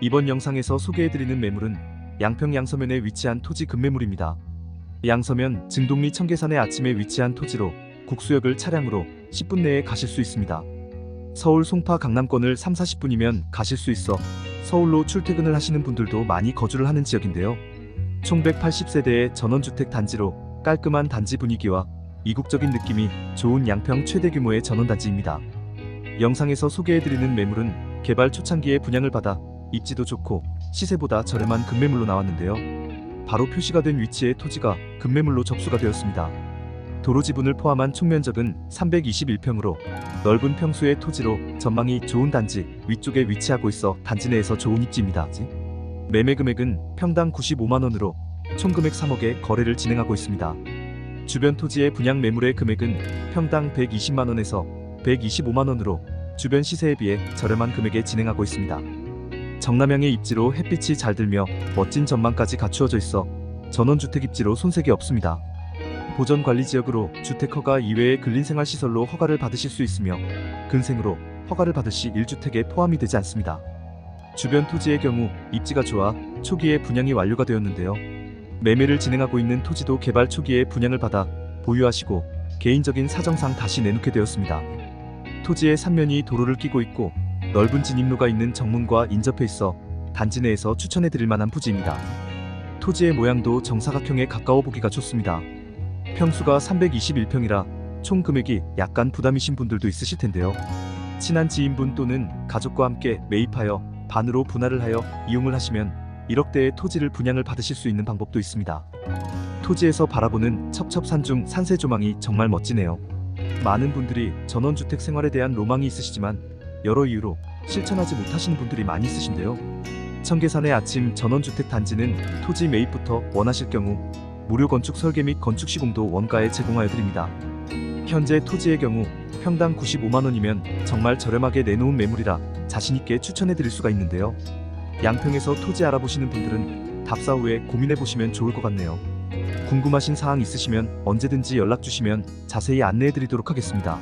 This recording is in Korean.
이번 영상에서 소개해드리는 매물은 양평 양서면에 위치한 토지 급매물입니다. 양서면 증동리 청계산의 아침에 위치한 토지로 국수역을 차량으로 10분 내에 가실 수 있습니다. 서울 송파 강남권을 3, 40분이면 가실 수 있어 서울로 출퇴근을 하시는 분들도 많이 거주를 하는 지역인데요. 총 180세대의 전원주택 단지로 깔끔한 단지 분위기와 이국적인 느낌이 좋은 양평 최대 규모의 전원단지입니다. 영상에서 소개해드리는 매물은 개발 초창기에 분양을 받아 입지도 좋고 시세보다 저렴한 급매물로 나왔는데요. 바로 표시가 된 위치의 토지가 급매물로 접수가 되었습니다. 도로 지분을 포함한 총 면적은 321평으로 넓은 평수의 토지로 전망이 좋은 단지 위쪽에 위치하고 있어 단지 내에서 좋은 입지입니다. 매매 금액은 평당 95만 원으로 총 금액 3억에 거래를 진행하고 있습니다. 주변 토지의 분양 매물의 금액은 평당 120만 원에서 125만 원으로 주변 시세에 비해 저렴한 금액에 진행하고 있습니다. 정남향의 입지로 햇빛이 잘 들며 멋진 전망까지 갖추어져 있어 전원주택 입지로 손색이 없습니다. 보전 관리 지역으로 주택 허가 이외의 근린생활 시설로 허가를 받으실 수 있으며 근생으로 허가를 받을 시 1주택에 포함이 되지 않습니다. 주변 토지의 경우 입지가 좋아 초기에 분양이 완료가 되었는데요. 매매를 진행하고 있는 토지도 개발 초기에 분양을 받아 보유하시고 개인적인 사정상 다시 내놓게 되었습니다. 토지의 삼면이 도로를 끼고 있고 넓은 진입로가 있는 정문과 인접해 있어 단지 내에서 추천해 드릴 만한 부지입니다. 토지의 모양도 정사각형에 가까워 보기가 좋습니다. 평수가 321평이라 총 금액이 약간 부담이신 분들도 있으실 텐데요. 친한 지인분 또는 가족과 함께 매입하여 반으로 분할을 하여 이용을 하시면 1억대의 토지를 분양을 받으실 수 있는 방법도 있습니다. 토지에서 바라보는 첩첩산중 산세 조망이 정말 멋지네요. 많은 분들이 전원주택 생활에 대한 로망이 있으시지만 여러 이유로 실천하지 못하시는 분들이 많이 있으신데요. 청계산의 아침 전원주택 단지는 토지 매입부터 원하실 경우 무료 건축 설계 및 건축 시공도 원가에 제공하여 드립니다. 현재 토지의 경우 평당 95만 원이면 정말 저렴하게 내놓은 매물이라 자신 있게 추천해 드릴 수가 있는데요. 양평에서 토지 알아보시는 분들은 답사 후에 고민해 보시면 좋을 것 같네요. 궁금하신 사항 있으시면 언제든지 연락 주시면 자세히 안내해 드리도록 하겠습니다.